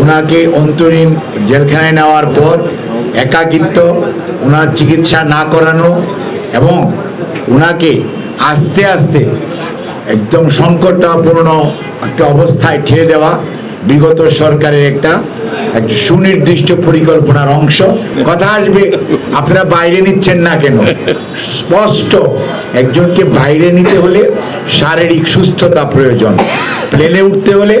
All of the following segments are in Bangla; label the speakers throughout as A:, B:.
A: ওনাকে অন্তরীণ জেলখানায় নেওয়ার পর একাকিত্ব ওনার চিকিৎসা না করানো এবং ওনাকে আস্তে আস্তে একদম সংকটাপূর্ণ একটা অবস্থায় ঠেলে দেওয়া বিগত সরকারের একটা একটা সুনির্দিষ্ট পরিকল্পনার অংশ। কথা আসবে, আপনারা বাইরে নিচ্ছেন না কেন? স্পষ্ট একজনকে বাইরে নিতে হলে শারীরিক সুস্থতা প্রয়োজন। প্লেনে উঠতে হলে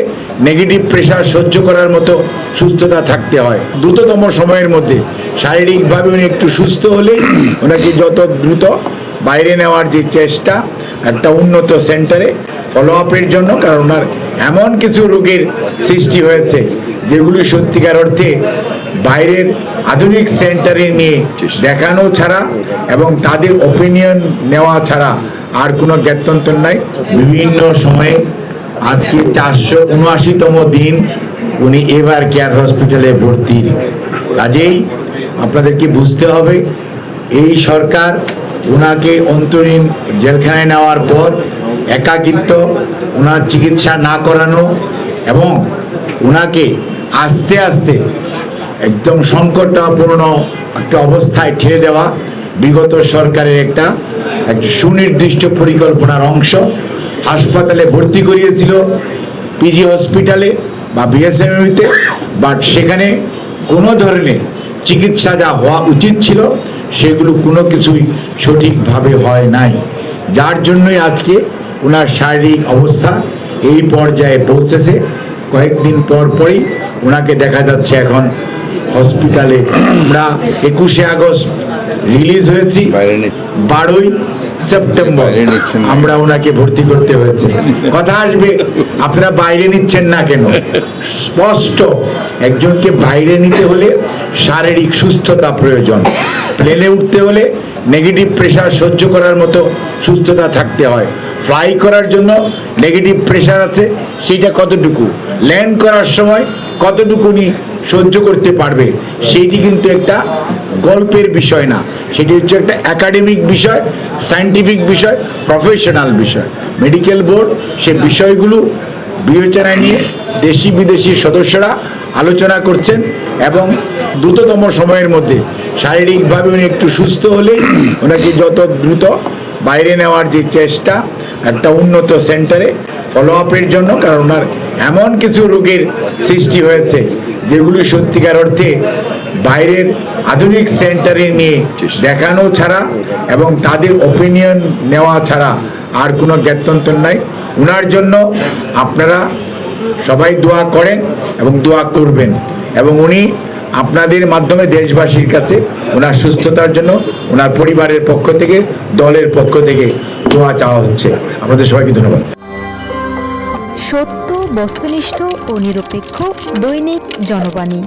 A: নেগেটিভ প্রেশার সহ্য করার মতো সুস্থতা থাকতে হয়। দ্রুততম সময়ের মধ্যে। শারীরিকভাবে উনি একটু সুস্থ হলে ওনাকে যত দ্রুত বাইরে নেওয়ার যে চেষ্টা, একটা উন্নত সেন্টারে ফলো আপের জন্য, কারণ ওনার এমন কিছু রোগের সৃষ্টি হয়েছে, যেগুলি সত্যিকার অর্থে বাইরের আধুনিক সেন্টারে নিয়ে দেখানো ছাড়া এবং তাদের ওপিনিয়ন নেওয়া ছাড়া আর কোনো জ্ঞাতন্তর নাই। বিভিন্ন সময়ে আজকে চারশো উনআশিতম দিন উনি এবার কেয়ার হসপিটালে ভর্তির কাজেই আপনাদেরকে বুঝতে হবে, এই সরকার ওনাকে অন্তরীণ জেলখানায় নেওয়ার পর একাকিত্ব ওনার চিকিৎসা না করানো এবং ওনাকে আস্তে আস্তে একদম সংকটাপূর্ণ একটা অবস্থায় ঠেলে দেওয়া বিগত সরকারের একটা একটা সুনির্দিষ্ট পরিকল্পনার অংশ। হাসপাতালে ভর্তি করিয়েছিল পিজি হসপিটালে বা বিএসএমইতে, বাট সেখানে কোনো ধরনের চিকিৎসা যা হওয়া উচিত ছিল, সেগুলো কোনো কিছুই সঠিকভাবে হয় নাই। যার জন্যই আজকে ওনার শারীরিক অবস্থা এই পর্যায়ে পৌঁছেছে। কয়েকদিন পর পরই ওনাকে দেখা যাচ্ছে এখন হসপিটালে আমরা একুশে আগস্ট রিলিজ হয়েছি বারোই সেপ্টেম্বর আমরা ওনাকে ভর্তি করতে হয়েছে। কথা আসবে আপনারা বাইরে নিচ্ছেন না কেন? স্পষ্ট একজনকে বাইরে নিতে হলে শারীরিক সুস্থতা প্রয়োজন। প্লেনে উঠতে হলে নেগেটিভ প্রেশার সহ্য করার মতো সুস্থতা থাকতে হয়। ফ্লাই করার জন্য নেগেটিভ প্রেশার আছে সেটা কতটুকু? ল্যান্ড করার সময় কতটুকুনি সহ্য করতে পারবে? সেইটি কিন্তু একটা গল্পের বিষয় না। সেটি হচ্ছে একটা একাডেমিক বিষয় সায়েন্টিফিক বিষয় প্রফেশনাল বিষয়। মেডিকেল বোর্ড সে বিষয়গুলো বিবেচনায় নিয়ে দেশি বিদেশি সদস্যরা আলোচনা করছেন এবং দ্রুততম সময়ের মধ্যে শারীরিকভাবে উনি একটু সুস্থ হলে ওনাকে যত দ্রুত বাইরে নেওয়ার যে চেষ্টা, একটা উন্নত সেন্টারে ফলো আপের জন্য, কারণ ওনার এমন কিছু রোগের সৃষ্টি হয়েছে যেগুলি সত্যিকার অর্থে বাইরের আধুনিক সেন্টারে নিয়ে দেখানো ছাড়া এবং তাদের ওপিনিয়ন নেওয়া ছাড়া আর কোনো জ্ঞাতন্তর নাই। ওনার জন্য আপনারা সবাই দোয়া করেন এবং দোয়া করবেন। এবং উনি আপনাদের মাধ্যমে দেশবাসীর কাছে ওনার সুস্থতার জন্য ওনার পরিবারের পক্ষ থেকে, দলের পক্ষ থেকে দোয়া চাওয়া হচ্ছে। আপনাদের সবাইকে ধন্যবাদ।
B: সত্য, বস্তুনিষ্ঠ ও নিরপেক্ষ দৈনিক জনবাণী।